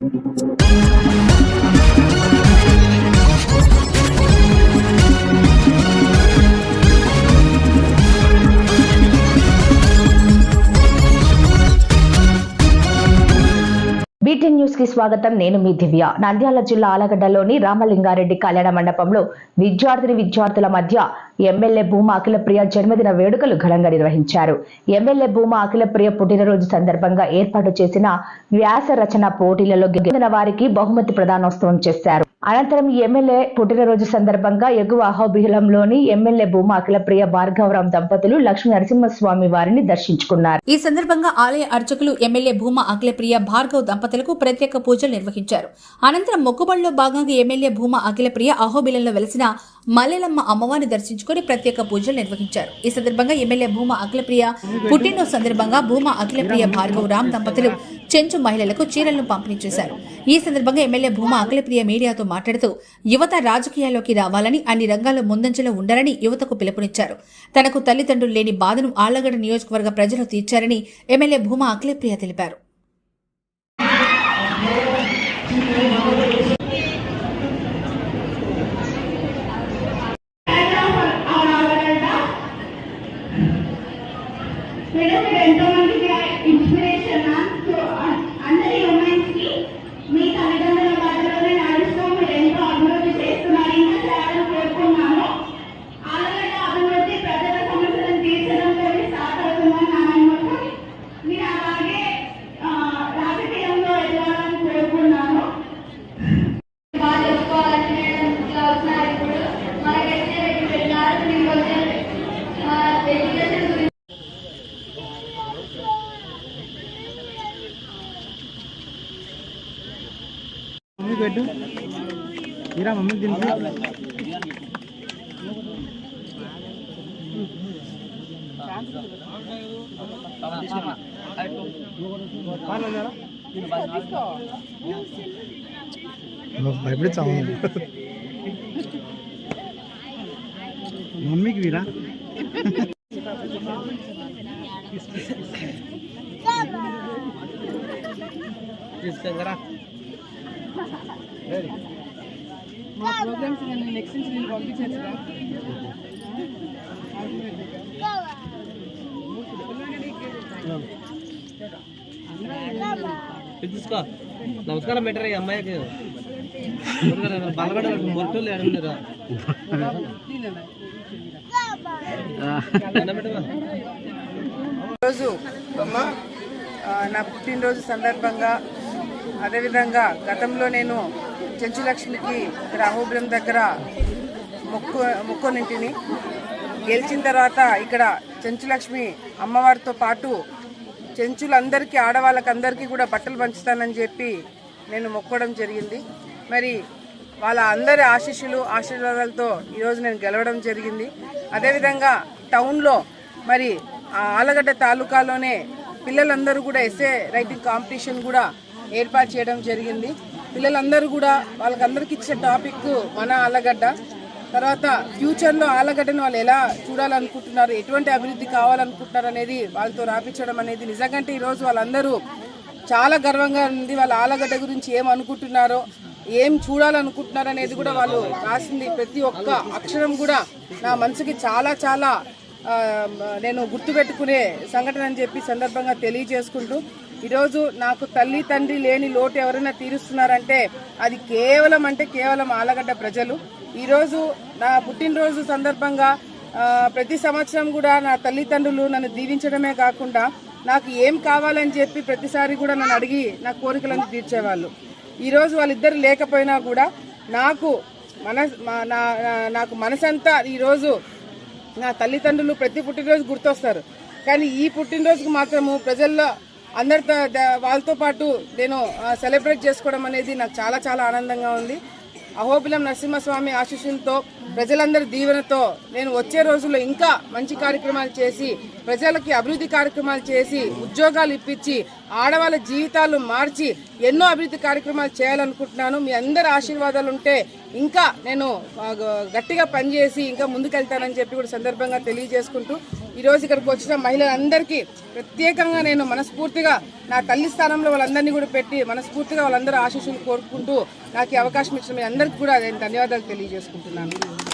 Thank you. BT న్యూస్కి స్వాగతం నేను మీ దివ్య నంద్యాల జిల్లా ఆలగడ్డలోని రామలింగారెడ్డి కళ్యాణ మండపంలో విద్యార్థిని విద్యార్థుల మధ్య ఎమ్మెల్యే భూమా అఖిలప్రియ జన్మదిన వేడుకలు ఘనంగా నిర్వహించారు ఎమ్మెల్యే భూమా అఖిలప్రియ పుట్టినరోజు సందర్భంగా ఏర్పాటు చేసిన వ్యాస రచన పోటీలలో గెలిచిన వారికి బహుమతి ప్రదానోత్సవం చేశారు అనంతరం ఎమ్మెల్యే పుట్టినరోజు సందర్భంగా ఎగువ అహోబిహలంలోని ఎమ్మెల్యే భూమా అఖిలప్రియ భార్గవరావు దంపతులు లక్ష్మీ నరసింహస్వామి వారిని దర్శించుకున్నారు. ఈ సందర్భంగా ఆలయ అర్చకులు ఎమ్మెల్యే భూమా అఖిలప్రియ భార్గవ్ దంపతులకు ప్రత్యేక పూజలు నిర్వహించారు. అనంతరం మొక్కుబడిలో భాగంగా ఎమ్మెల్యే భూమా అఖిలప్రియ అహోబిలంలో వెలిసిన మల్లెలమ్మ అమ్మవారిని దర్శించుకుని ప్రత్యేక పూజలు నిర్వహించారు. ఈ సందర్భంగా ఎమ్మెల్యే భూమా అఖిలప్రియ పుట్టినరోజు సందర్భంగా భూమా అఖిలప్రియ భార్గవ్ రామ్ దంపతులు చెంచు మహిళలకు చీరలను పంపిణీ చేశారు. ఈ సందర్భంగా ఎమ్మెల్యే భూమా అఖిలప్రియ మీడియాతో మాట్లాడుతూ యువత రాజకీయాల్లోకి రావాలని అన్ని రంగాల్లో ముందంజలో ఉండాలని యువతకు పిలుపునిచ్చారు. తనకు తల్లిదండ్రులు లేని బాధను ఆళ్ళగడ నియోజకవర్గ ప్రజలు తీర్చారని ఎమ్మెల్యే భూమా అఖిలప్రియ తెలిపారు. ఎంతో మందికి ఇన్స్పిరేషన్ పెట్టు తీరా మమ్మీ తింటా భయపడిస్తాము మమ్మీకి వీరా? తీసుకెళ్ళరా? మా ప్రోగ్రామ్స్ నేను నెక్స్ట్ నుంచి నేను తీసుకో నమస్కారం పెట్టరా ఈ అమ్మాయికి? బలగడ మొట్టలు ఎడమలేరా రోజు నా పుట్టినరోజు సందర్భంగా అదేవిధంగా గతంలో నేను చెంచులక్ష్మికి ఇక్కడ దగ్గర మొక్కు మొక్కునింటిని గెలిచిన తర్వాత ఇక్కడ చెంచులక్ష్మి అమ్మవారితో పాటు చెంచులందరికీ ఆడవాళ్ళకందరికీ కూడా బట్టలు పంచుతానని చెప్పి నేను మొక్కడం జరిగింది. మరి వాళ్ళ అందరి ఆశీస్సులు ఆశీర్వాదాలతో ఈరోజు నేను గెలవడం జరిగింది. అదేవిధంగా టౌన్లో మరి ఆ ఆలగడ్డ తాలూకాలోనే పిల్లలందరూ కూడా ఎస్ఏ రైటింగ్ కాంపిటీషన్ కూడా ఏర్పాటు చేయడం జరిగింది. పిల్లలందరూ కూడా వాళ్ళకందరికి ఇచ్చే టాపిక్ మన ఆలగడ్డ. తర్వాత ఫ్యూచర్లో ఆలగడ్డను వాళ్ళు ఎలా చూడాలనుకుంటున్నారు ఎటువంటి అభివృద్ధి కావాలనుకుంటున్నారు అనేది వాళ్ళతో రాపించడం అనేది నిజంగా ఈరోజు వాళ్ళందరూ చాలా గర్వంగా ఉంది. వాళ్ళ ఆలగడ్డ గురించి ఏం అనుకుంటున్నారో ఏం చూడాలనుకుంటున్నారు అనేది కూడా వాళ్ళు రాసింది ప్రతి ఒక్క అక్షరం కూడా నా మనసుకి చాలా చాలా నేను గుర్తుపెట్టుకునే సంఘటన అని చెప్పి సందర్భంగా తెలియజేసుకుంటూ ఈరోజు నాకు తల్లి తండ్రి లేని లోటు ఎవరైనా తీరుస్తున్నారంటే అది కేవలం అంటే కేవలం ఆలగడ్డ ప్రజలు. ఈరోజు నా పుట్టినరోజు సందర్భంగా ప్రతి సంవత్సరం కూడా నా తల్లిదండ్రులు నన్ను దీవించడమే కాకుండా నాకు ఏం కావాలని చెప్పి ప్రతిసారి కూడా నన్ను అడిగి నా కోరికలను తీర్చేవాళ్ళు. ఈరోజు వాళ్ళిద్దరు లేకపోయినా కూడా నాకు మన మా- నా- నాకు మనసంతా ఈరోజు నా తల్లిదండ్రులు ప్రతి పుట్టినరోజు గుర్తొస్తారు. కానీ ఈ పుట్టినరోజుకు మాత్రము ప్రజల్లో అందరితో వాళ్ళతో పాటు నేను సెలబ్రేట్ చేసుకోవడం అనేది నాకు చాలా చాలా ఆనందంగా ఉంది. అహోబిలం నరసింహస్వామి ఆశీస్సులతో ప్రజలందరి దీవెనతో నేను వచ్చే రోజుల్లో ఇంకా మంచి కార్యక్రమాలు చేసి ప్రజలకి అభివృద్ధి కార్యక్రమాలు చేసి ఉద్యోగాలు ఇప్పించి ఆడవాళ్ళ జీవితాలు మార్చి ఎన్నో అభివృద్ధి కార్యక్రమాలు చేయాలనుకుంటున్నాను. మీ అందరి ఆశీర్వాదాలు ఉంటే ఇంకా నేను గట్టిగా పనిచేసి ఇంకా ముందుకెళ్తానని చెప్పి కూడా సందర్భంగా తెలియజేసుకుంటూ ఈరోజు ఇక్కడికి వచ్చిన మహిళలందరికీ ప్రత్యేకంగా నేను మనస్ఫూర్తిగా నా తల్లి స్థానంలో వాళ్ళందరినీ కూడా పెట్టి మనస్ఫూర్తిగా వాళ్ళందరూ ఆశీస్సులు కోరుకుంటూ నాకు అవకాశం ఇచ్చిన మీ అందరికీ కూడా నేను ధన్యవాదాలు తెలియజేసుకుంటున్నాను.